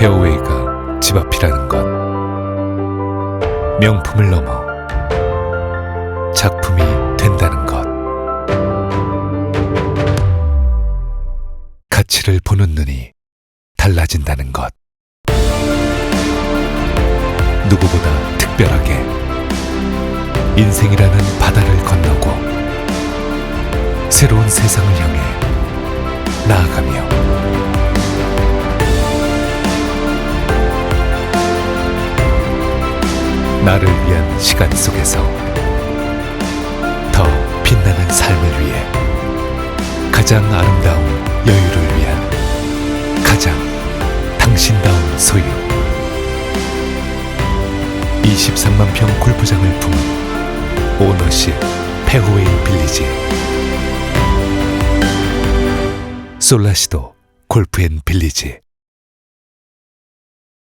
페어웨이가 집 앞이라는 것. 명품을 넘어 작품이 된다는 것. 가치를 보는 눈이 달라진다는 것. 누구보다 특별하게 인생이라는 바다를 건너고 새로운 세상을 향해 나아가며 나를 위한 시간 속에서 더 빛나는 삶을 위해 가장 아름다운 여유를 위한 가장 당신다운 소유. 23만 평 골프장을 품은 오너십 페어웨이 빌리지. 솔라시도 골프앤 빌리지